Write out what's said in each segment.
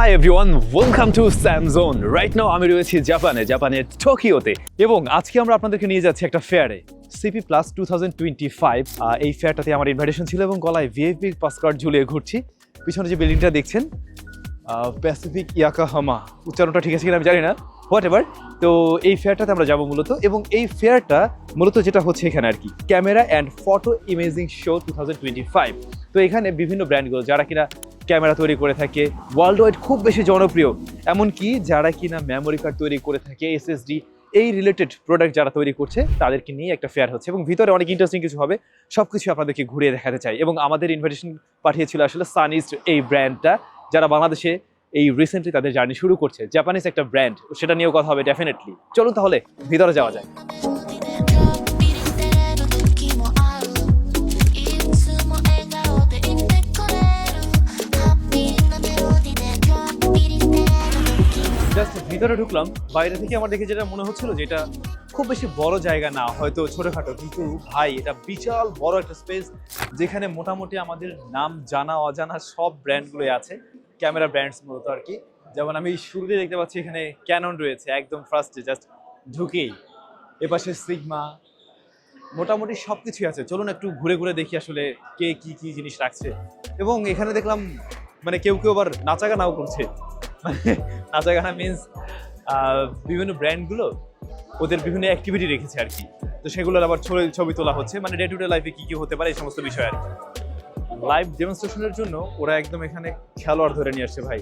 Hi everyone welcome to Samzone right now আমি রয়েছি জাপানে, জাপানের টোকিওতে এবং আজকে আমরা আপনাদেরকে নিয়ে যাচ্ছি একটা ফেয়ারে। সিপি প্লাস টু থাউজেন্ড এই ফেয়ারটাতে আমার ইনভাইটেশন ছিল এবং গলায় ভিআইপি পাস কার্ড ঝুলিয়ে ঘুরছি। পিছনে যে বিল্ডিংটা দেখছেন প্যাসিফিক ইয়াকাহামা উচ্চারণটা ঠিক আছে কিনা আমি জানি না হোয়াট এভার তো এই ফেয়ারটাতে আমরা যাব মূলত এবং এই ফেয়ারটা মূলত যেটা হচ্ছে এখানে আর কি camera and photo imaging show two তো এখানে বিভিন্ন ব্র্যান্ডগুলো যারা কিনা ক্যামেরা তৈরি করে থাকে। ওয়ার্ল্ড ওয়াইড খুব বেশি জনপ্রিয়। এমনকি যারা কিনা মেমোরি কার্ড তৈরি করে থাকে এসএসডি এই রিলেটেড প্রোডাক্ট যারা তৈরি করছে, তাদেরকে নিয়ে একটা ফেয়ার হচ্ছে এবং ভিতরে অনেক ইন্টারেস্টিং কিছু হবে। সব কিছু আপনাদেরকে ঘুরিয়ে দেখাতে চাই এবং আমাদের ইনভিটেশন পাঠিয়েছিল আসলে সানিস্ট এই ব্র্যান্ডটা যারা বাংলাদেশে এই রিসেন্টলি তাদের জার্নি শুরু করছে। জাপানিজ একটা ব্র্যান্ড সেটা নিয়েও কথা হবে ডেফিনেটলি চলুন তাহলে ভিতরে যাওয়া যায় ঢুকলাম, বাইরে থেকে আমার দেখে যেটা মনে হচ্ছিল যে এটা খুব বেশি বড় জায়গা না, হয়তো ছোটখাটো, কিন্তু ভাই, এটা বিশাল বড় একটা স্পেস যেখানে মোটামুটি আমাদের নাম জানা, অজানা সব ব্র্যান্ডগুলোই আছে ক্যামেরা ব্র্যান্ডস মূলত আর কি। যেমন আমি শুরুতে দেখতে পাচ্ছি এখানে ক্যানন রয়েছে, একদম ফার্স্টে জাস্ট ঢুকেই। এপাশে সিগমা মোটামুটি সব কিছুই আছে। চলুন একটু ঘুরে ঘুরে দেখি আসলে কে কি কি জিনিস রাখছে। এবং এখানে দেখলাম মানে কেউ কেউ আবার নাচা গানাও করছে। মানে নাচা গানা মিনস বিভিন্ন ব্র্যান্ডগুলো ওদের বিভিন্ন অ্যাক্টিভিটি রেখেছে আর কি। তো সেগুলোর আবার ছবি ছবি তোলা হচ্ছে। মানে ডে টু ডে লাইফে কি কি হতে পারে এই সমস্ত বিষয় আর কি। লাইভ ডেমনস্ট্রেশনের জন্য ওরা একদম এখানে খেলোয়াড় ধরে নিয়ে আসছে ভাই।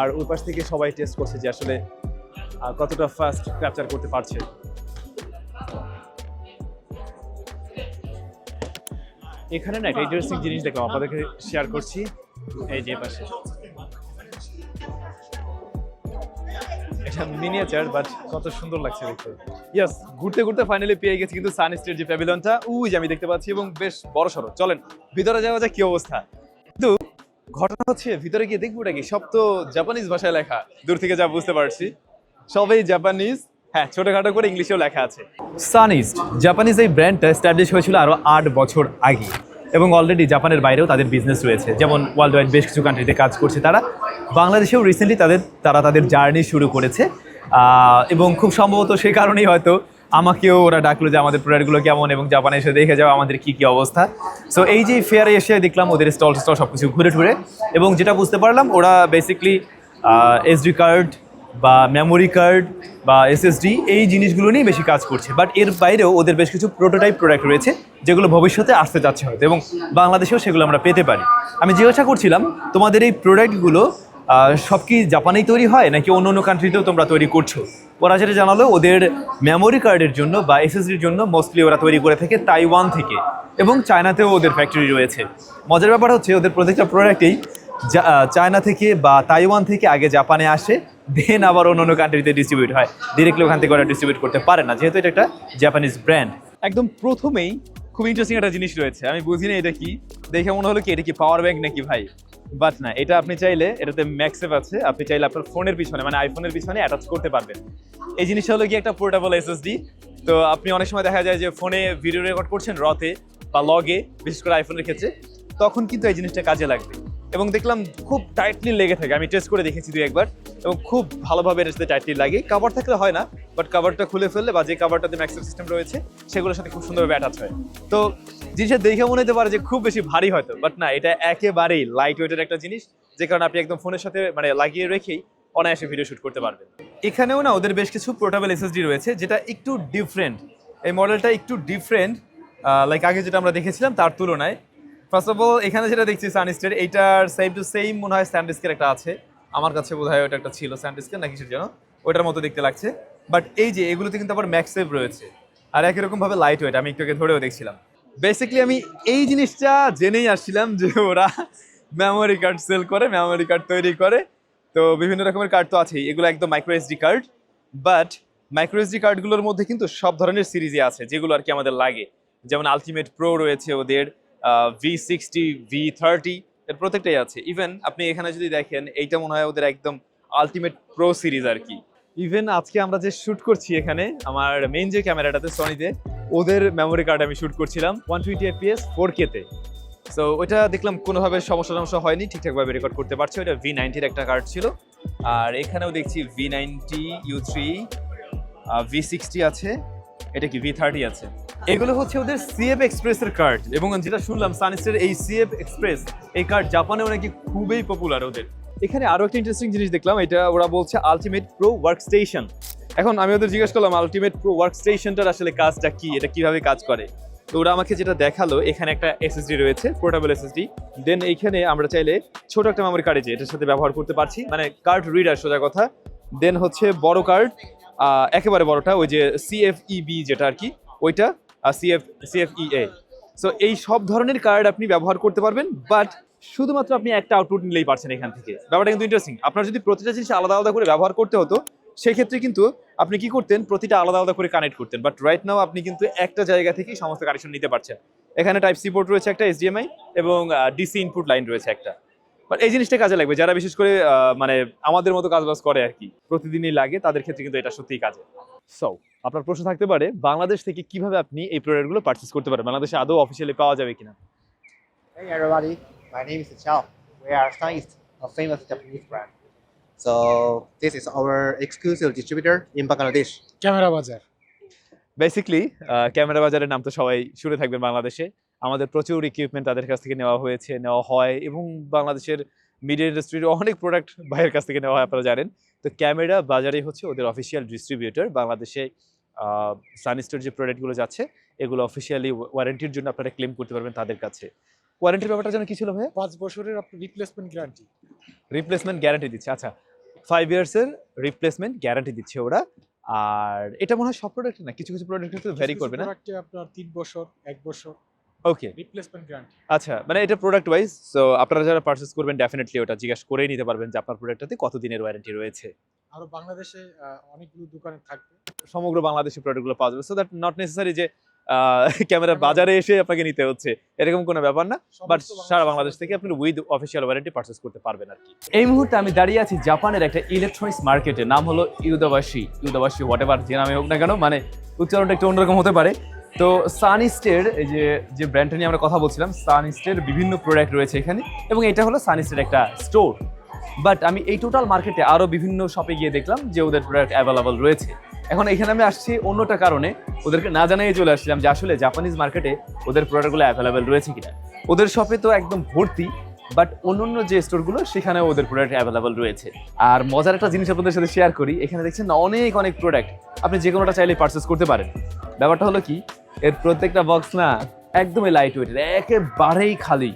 আর ওই পাশ থেকে সবাই টেস্ট করছে যে আসলে কতটা ফাস্ট ক্যাপচার করতে পারছে। এখানে না একটা ইন্টারেস্টিং জিনিস দেখলাম আপনাদেরকে শেয়ার করছি। এই যে পাশে। মিনিয়েচার বাট কত সুন্দর লাগছে দেখতে। ঘুরতে ঘুরতে ফাইনালি পেয়ে গেছি কিন্তু সান যে প্যাভিলনটা উই আমি দেখতে পাচ্ছি এবং বেশ বড় সড়ো চলেন, ভিতরে যাওয়া যায় কি অবস্থা। কিন্তু ঘটনা হচ্ছে, ভিতরে গিয়ে দেখব সব তো জাপানিজ ভাষায় লেখা। দূর থেকে যা বুঝতে পারছি। সবই জাপানিজ হ্যাঁ ছোটখাটো করে ইংলিশেও লেখা আছে। সানিস্ট জাপানিজ এই ব্র্যান্ডটা এস্টাবলিশ হয়েছিল আরও আট বছর আগে। এবং অলরেডি জাপানের বাইরেও তাদের বিজনেস রয়েছে। যেমন ওয়ার্ল্ড ওয়াইড বেশ কিছু কান্ট্রিতে কাজ করছে তারা। বাংলাদেশেও রিসেন্টলি তাদের, তারা তাদের জার্নি শুরু করেছে। এবং খুব সম্ভবত সেই কারণেই হয়তো আমাকেও ওরা ডাকলো যে আমাদের প্রোডাক্টগুলো কেমন এবং জাপানে এসে দেখে যাও আমাদের কি কি অবস্থা। সো এই যে ফেয়ারে এসে দেখলাম ওদের স্টল স্টল সব কিছু ঘুরে ঘুরে এবং যেটা বুঝতে পারলাম ওরা বেসিকলি এসডি কার্ড বা মেমোরি কার্ড বা এসএসডি এই জিনিসগুলো নিয়ে বেশি কাজ করছে। বাট এর বাইরেও ওদের বেশ কিছু প্রোটোটাইপ প্রোডাক্ট রয়েছে যেগুলো ভবিষ্যতে আসতে যাচ্ছে হয়তো এবং বাংলাদেশেও সেগুলো আমরা পেতে পারি। আমি জিজ্ঞাসা করছিলাম, তোমাদের এই প্রোডাক্টগুলো সব কি জাপানেই তৈরি হয় নাকি অন্য অন্য কান্ট্রিতেও তোমরা তৈরি করছ? ওরা যেটা জানালো, ওদের মেমোরি কার্ডের জন্য বা এসএসডির জন্য মোস্টলি ওরা তৈরি করে থাকে তাইওয়ান থেকে এবং চায়নাতেও ওদের ফ্যাক্টরি রয়েছে। মজার ব্যাপার হচ্ছে, ওদের প্রত্যেকটা প্রোডাক্টেই চায়না থেকে বা তাইওয়ান থেকে আগে জাপানে আসে দেন আবার অন্য অন্য কান্ট্রিতে ডিস্ট্রিবিউট হয়। ডিরেক্টলি ওখান থেকে ওরা ডিস্ট্রিবিউট করতে পারে না, যেহেতু এটা একটা জাপানিজ ব্র্যান্ড একদম প্রথমেই খুব ইন্টারেস্টিং একটা জিনিস রয়েছে। আমি বুঝি না এটা কি। দেখে মনে হলো কি, এটা কি পাওয়ার ব্যাংক নাকি ভাই? বাট না, এটা আপনি চাইলে, এটাতে ম্যাক্সেভ আছে আপনি চাইলে আপনার ফোনের পিছনে মানে আইফোনের পিছনে অ্যাটাচ করতে পারবেন। এই জিনিসটা হলো কি একটা পোর্টেবল এসএসডি তো আপনি অনেক সময় দেখা যায় যে ফোনে ভিডিও রেকর্ড করছেন রথে বা লগে বিশেষ করে আইফোনের ক্ষেত্রে, তখন কিন্তু এই জিনিসটা কাজে লাগবে। এবং দেখলাম খুব টাইটলি লেগে থাকে। আমি টেস্ট করে দেখেছি দুই একবার এবং খুব ভালোভাবে সাথে টাইটলি লাগে। কাভার থাকলে হয় না বাট কাভারটা খুলে ফেললে বা যে কাভারটাতে ম্যাক্সিম সিস্টেম রয়েছে, সেগুলোর সাথে খুব সুন্দরভাবে অ্যাটাচ হয়। তো জিনিসটা দেখে মনে হতে পারে যে খুব বেশি ভারী হয়তো বাট না, এটা একেবারেই লাইট ওয়েটের একটা জিনিস, যে কারণে আপনি একদম ফোনের সাথে মানে লাগিয়ে রেখেই অনায়াসে ভিডিও শুট করতে পারবেন। এখানেও না, ওদের বেশ কিছু পোর্টেবল এসএসডি রয়েছে, যেটা একটু ডিফারেন্ট এই মডেলটা একটু ডিফারেন্ট লাইক আগে যেটা আমরা দেখেছিলাম, তার তুলনায় ফার্স্ট অফ অল এখানে যেটা দেখছি সানস্টের এইটার সেম টু সেম মনে হয় স্যান্ডিস্কের একটা আছে। আমার কাছে বোধ হয় ওটা একটা ছিল স্যান্ডিস্কের না কিছুর যেন ওটার মতো দেখতে লাগছে। বাট এই যে এগুলোতে কিন্তু আবার ম্যাক্সেভ রয়েছে। আর একই রকম ভাবে লাইট ওয়েট আমি একটু ধরেও দেখছিলাম। বেসিক্যালি আমি এই জিনিসটা জেনেই আসছিলাম যে ওরা মেমোরি কার্ড সেল করে মেমোরি কার্ড তৈরি করে। তো বিভিন্ন রকমের কার্ড তো আছেই। এগুলো একদম micro SD card but micro SD কার্ডগুলোর মধ্যে কিন্তু সব ধরনের সিরিজই আছে, যেগুলো আর কি আমাদের লাগে। যেমন আলটিমেট প্রো রয়েছে ওদের। ভি সিক্সটি ভি থার্টি এর প্রত্যেকটাই আছে। ইভেন আপনি এখানে যদি দেখেন, এইটা মনে হয় ওদের একদম আলটিমেট প্রো সিরিজ আর কি। ইভেন আজকে আমরা যে শুট করছি এখানে, আমার মেইন যে ক্যামেরাটাতে সনিতে ওদের মেমোরি কার্ড আমি শুট করছিলাম ওয়ান টোয়েন্টি এফপিএস ফোর কেতে সো ওইটা দেখলাম কোনোভাবে সমস্যা সমস্যা হয়নি, ঠিকঠাকভাবে রেকর্ড করতে পারছে। ওটা ভি নাইনটির একটা কার্ড ছিল। আর এখানেও দেখছি V ninety U three V sixty আছে। এটা কি ভি থার্টি আছে? এগুলো হচ্ছে ওদের সিএফ এক্সপ্রেসের কার্ড এবং যেটা শুনলাম সানিস্টের এই সিএফ এক্সপ্রেস এই কার্ড জাপানেও নাকি খুবই পপুলার ওদের। এখানে আরও একটা ইন্টারেস্টিং জিনিস দেখলাম, এটা ওরা বলছে আলটিমেট প্রো ওয়ার্ক স্টেশন এখন আমি ওদের জিজ্ঞেস করলাম আলটিমেট প্রো ওয়ার্ক স্টেশনটার আসলে কাজটা কি? এটা কীভাবে কাজ করে? তো ওরা আমাকে যেটা দেখাল, এখানে একটা এসএসডি রয়েছে পোর্টেবল এসএসডি দেন এইখানে আমরা চাইলে ছোট একটা মেমোরি কার্ড আছে এটার সাথে ব্যবহার করতে পারছি। মানে কার্ড রিডার সোজা কথা। দেন হচ্ছে বড় কার্ড একেবারে বড়টা, ওই যে সিএফইবি যেটা আর কি, ওইটা সিএফ সিএফইএ সো এই সব ধরনের কার্ড আপনি ব্যবহার করতে পারবেন বাট শুধুমাত্র আপনি একটা আউটপুট নিলেই পারছেন এখান থেকে। ব্যাপারটা কিন্তু ইন্টারেস্টিং আপনার যদি প্রতিটা জিনিস আলাদা আলাদা করে ব্যবহার করতে হতো, সেক্ষেত্রে কিন্তু আপনি কি করতেন, প্রতিটা আলাদা আলাদা করে কানেক্ট করতেন। বাট রাইট নাও আপনি কিন্তু একটা জায়গা থেকেই সমস্ত কানেকশন নিতে পারছেন। এখানে টাইপ সি পোর্ট রয়েছে একটা এইচডিএমআই এবং ডিসি ইনপুট লাইন রয়েছে একটা। বাট এই জিনিসটা কাজে লাগবে। যারা বিশেষ করে মানে আমাদের মতো কাজবাজ করে আর কি প্রতিদিনই লাগে তাদের ক্ষেত্রে কিন্তু এটা সত্যিই কাজে। সো আপনার প্রশ্ন থাকতে পারে বাংলাদেশ থেকে কীভাবে আপনি এই প্রোডাক্টগুলো পারচেস করতে পারেন বাংলাদেশে আদৌ অফিসিয়ালি পাওয়া যাবে কিনা? Hey everybody, my name is Chao. We are Suneast, a famous Japanese brand. So this is our exclusive distributor in Bangladesh. Camera বাজার বেসিকলি ক্যামেরা বাজারের নাম তো সবাই শুনে থাকবেন বাংলাদেশে। আমাদের প্রচুর ইকুইপমেন্ট তাদের কাছ থেকে নেওয়া হয়েছে নেওয়া হয় এবং বাংলাদেশের মিডিয়া ইন্ডাস্ট্রির অনেক প্রোডাক্ট বাইরের কাছ থেকে নেওয়া হয় আপনারা জানেন। তো ক্যামেরা বাজারে হচ্ছে ওদের অফিসিয়াল ডিস্ট্রিবিউটর বাংলাদেশে সানিস্টোর যে প্রোডাক্টগুলো যাচ্ছে এগুলো অফিসিয়ালি ওয়ারেন্টির জন্য আপনারা ক্লেম করতে পারবেন তাদের কাছে। ওয়ারেন্টির ব্যাপারটা যেন কি ছিল ভাই পাঁচ বছরের আপনার রিপ্লেসমেন্ট গ্যারান্টি রিপ্লেসমেন্ট গ্যারান্টি দিচ্ছে আচ্ছা। ফাইভ ইয়ার্সের রিপ্লেসমেন্ট গ্যারান্টি দিচ্ছে ওরা। আর এটা মনে হয় সব প্রোডাক্ট না? কিছু কিছু প্রোডাক্ট ভ্যারি করবে না? আপনার তিন বছর এক বছর। ওকে রিপ্লেসমেন্ট গ্যারান্টি আচ্ছা মানে এটা প্রোডাক্ট ওয়াইজ সো আপনারা যারা পারচেস করবেন ডেফিনেটলি ওটা জিজ্ঞাসা করেই নিতে পারবেন যে আপনার প্রোডাক্টটাতে কত দিনের ওয়ারেন্টি রয়েছে। আরও বাংলাদেশে অনেকগুলো দোকানে থাকবে। সমগ্র বাংলাদেশি প্রোডাক্টগুলো পাওয়া যাবে। সো দ্যাট নট নেসেসারি যে ক্যামেরার বাজারে এসে আপনাকে নিতে হচ্ছে। এরকম কোনো ব্যাপার না। বাট সারা বাংলাদেশ থেকে আপনি উইথ অফিসিয়াল ওয়ারেন্টি পারচেস করতে পারবেন আর কি। এই মুহূর্তে আমি দাঁড়িয়ে আছি জাপানের একটা ইলেকট্রনিক্স মার্কেটে নাম হলো ইউদাবাসী ইউদাবাসী হোয়াট এভার যে নামে হোক না কেন মানে উচ্চারণটা একটু অন্যরকম হতে পারে। তো সানিস্টের এই যে যে ব্র্যান্ডটা নিয়ে আমরা কথা বলছিলাম সানিস্টের বিভিন্ন প্রোডাক্ট রয়েছে এখানে, এবং এটা হলো সানিস্টের একটা স্টোর বাট আমি এই টোটাল মার্কেটে আরও বিভিন্ন শপে গিয়ে দেখলাম যে ওদের প্রোডাক্ট অ্যাভেলেবল রয়েছে। এখন এখানে আমি আসছি অন্যটা কারণে, ওদেরকে না জানাই চলে আসছিলাম যে আসলে জাপানিজ মার্কেটে ওদের প্রোডাক্টগুলো অ্যাভেলেবেল রয়েছে কিনা। ওদের শপে তো একদম ভর্তি বাট অন্যান্য যে স্টোরগুলো সেখানে ওদের প্রোডাক্ট অ্যাভেলেবেল রয়েছে। আর মজার একটা জিনিস আপনাদের সাথে শেয়ার করি, এখানে দেখছেন অনেক অনেক প্রোডাক্ট আপনি যে কোনোটা চাইলে পারচেস করতে পারেন। ব্যাপারটা হলো কি এর প্রত্যেকটা বক্স না একদমই লাইট ওয়েটের একেবারেই খালি।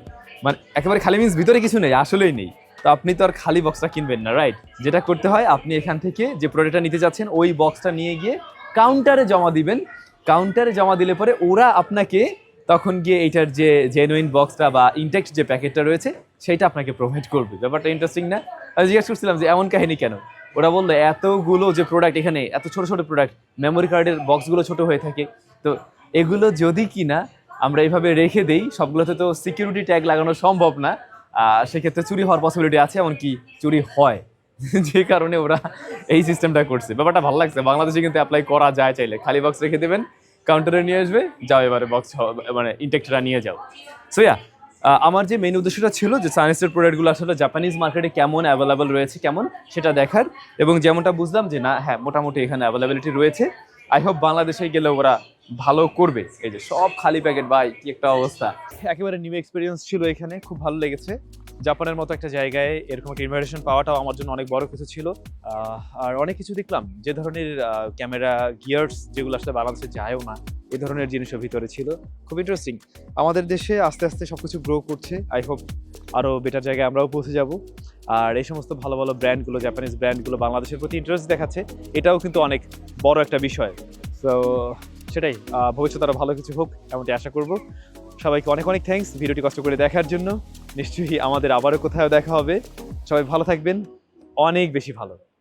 মানে একেবারে খালি মিন্স ভিতরে কিছু নেই, আসলেই নেই। তো আপনি তো আর খালি বক্সটা কিনবেন না রাইট যেটা করতে হয়, আপনি এখান থেকে যে প্রোডাক্টটা নিতে যাচ্ছেন, ওই বক্সটা নিয়ে গিয়ে কাউন্টারে জমা দিবেন। কাউন্টারে জমা দিলে পরে ওরা আপনাকে তখন গিয়ে এইটার যে জেনুইন বক্সটা বা ইনটেক্ট যে প্যাকেটটা রয়েছে সেটা আপনাকে প্রোভাইড করবে। ব্যাপারটা ইন্টারেস্টিং না? আমি জিজ্ঞেস করছিলাম যে, এমন কাহিনী কেন? ওরা বলল, এতগুলো যে প্রোডাক্ট এখানে, এত ছোট ছোট প্রোডাক্ট মেমোরি কার্ডের বক্সগুলো ছোট হয়ে থাকে। তো এগুলো যদি কিনা আমরা এইভাবে রেখে দেই, সবগুলোতে তো সিকিউরিটি ট্যাগ লাগানো সম্ভব না সেক্ষেত্রে চুরি হওয়ার পসিবিলিটি আছে, এমনকি চুরি হয়। যে কারণে ওরা এই সিস্টেমটা করছে। ব্যাপারটা ভালো লাগছে। বাংলাদেশে কিন্তু অ্যাপ্লাই করা যায় চাইলে। খালি বক্স রেখে দেবেন কাউন্টারে নিয়ে আসবে, যাও এবারে বক্স মানে ইনটেক্টটা নিয়ে যাও। সো ইয়া আমার যে মেন উদ্দেশ্যটা ছিল যে সায়েন্সের প্রোডাক্টগুলো আসলে জাপানিজ মার্কেটে কেমন অ্যাভেলেবেল রয়েছে, কেমন সেটা দেখার। এবং যেমনটা বুঝলাম যে না হ্যাঁ মোটামুটি এখানে অ্যাভেলেবিলিটি রয়েছে। আই হোপ বাংলাদেশে গেলে ওরা ভালো করবে। এই যে সব খালি প্যাকেট ভাই, কি একটা অবস্থা। একেবারে নিউ এক্সপিরিয়েন্স ছিল এখানে, খুব ভালো লেগেছে। জাপানের মতো একটা জায়গায় এরকম একটা ইনভাইটেশন পাওয়াটাও আমার জন্য অনেক বড় কিছু ছিল। আর অনেক কিছু দেখলাম, যে ধরনের ক্যামেরা গিয়ার্স যেগুলো আসলে বাংলাদেশে যায়ও না, এ ধরনের জিনিসও ভিতরে ছিল। খুব ইন্টারেস্টিং আমাদের দেশে আস্তে আস্তে সবকিছু গ্রো করছে। আই হোপ আরও বেটার জায়গায় আমরাও পৌঁছে যাব। আর এই সমস্ত ভালো ভালো ব্র্যান্ডগুলো জাপানিজ ব্র্যান্ডগুলো বাংলাদেশের প্রতি ইন্টারেস্ট দেখাচ্ছে, এটাও কিন্তু অনেক বড় একটা বিষয়। তো সেটাই ভবিষ্যতে আরও ভালো কিছু হোক এমনটি আশা করব। সবাইকে অনেক অনেক থ্যাংকস ভিডিওটি কষ্ট করে দেখার জন্য। নিশ্চয়ই আমাদের আবারও কোথাও দেখা হবে। সবাই ভালো থাকবেন, অনেক বেশি ভালো।